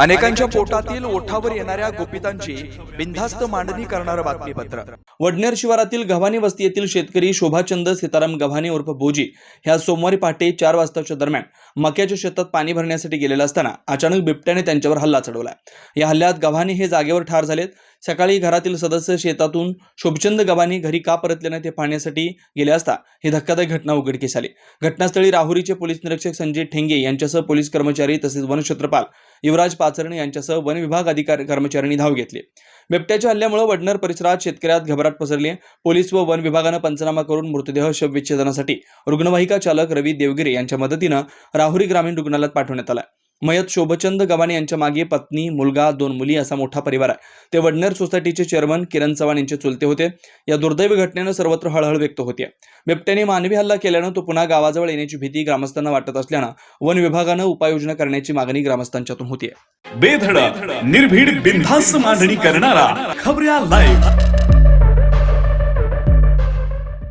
अनेकांच्या पोटातील ओठावर येणाऱ्या गोपितांची बिनधास्त मांडणी करणारं बातमीपत्र. वडनेर शिवारातील गव्हाणे वस्ती येथील शेतकरी शोभाचंद सीताराम गव्हाणे उर्फ भोजी ह्या सोमवारी पहाटे चार वाजताच्या दरम्यान मक्याच्या शेतात पाणी भरण्यासाठी गेलेला असताना अचानक बिबट्याने त्यांच्यावर हल्ला चढवला. या हल्ल्यात गव्हाणे हे जागेवर ठार झालेत. सकाळी घरातील सदस्य शेतातून शोभचंद गव्हाणे घरी का परतल्याने ते पाहण्यासाठी गेले असता ही धक्कादायक घटना उघडकीस आली. घटनास्थळी राहुरीचे पोलीस निरीक्षक संजय ठेंगे यांच्यासह पोलीस कर्मचारी तसेच वनक्षेत्रपाल युवराज पाचरणे यांच्यासह वन विभाग अधिकारी कर्मचाऱ्यांनी धाव घेतली. बिबट्याच्या हल्ल्यामुळे वडनर परिसरात शेतकऱ्यात घबराट पसरली. पोलीस व वन विभागानं पंचनामा करून मृतदेह शवविच्छेदनासाठी रुग्णवाहिका चालक रवी देवगिरे यांच्या मदतीनं राहुरी ग्रामीण रुग्णालयात पाठवण्यात आला. मयत शोभचंद गव्हाणे यांच्या मागे पत्नी मुलगा दोन मुली असा मोठा परिवार आहे. ते वडनेर सोसायटीचे चेअरमन किरण चव्हाण यांचे चुलते होते. या दुर्दैवी घटनेनं सर्वत्र हळहळ व्यक्त होते. बिबट्याने मानवी हल्ला केल्यानं तो पुन्हा गावाजवळ येण्याची भीती ग्रामस्थांना वाटत असल्यानं वन विभागानं उपाययोजना करण्याची मागणी ग्रामस्थांच्यातून होतीये. बेधडक निर्भीड बिनधास्त मांडणी करणारा खबऱ्या लाईव्ह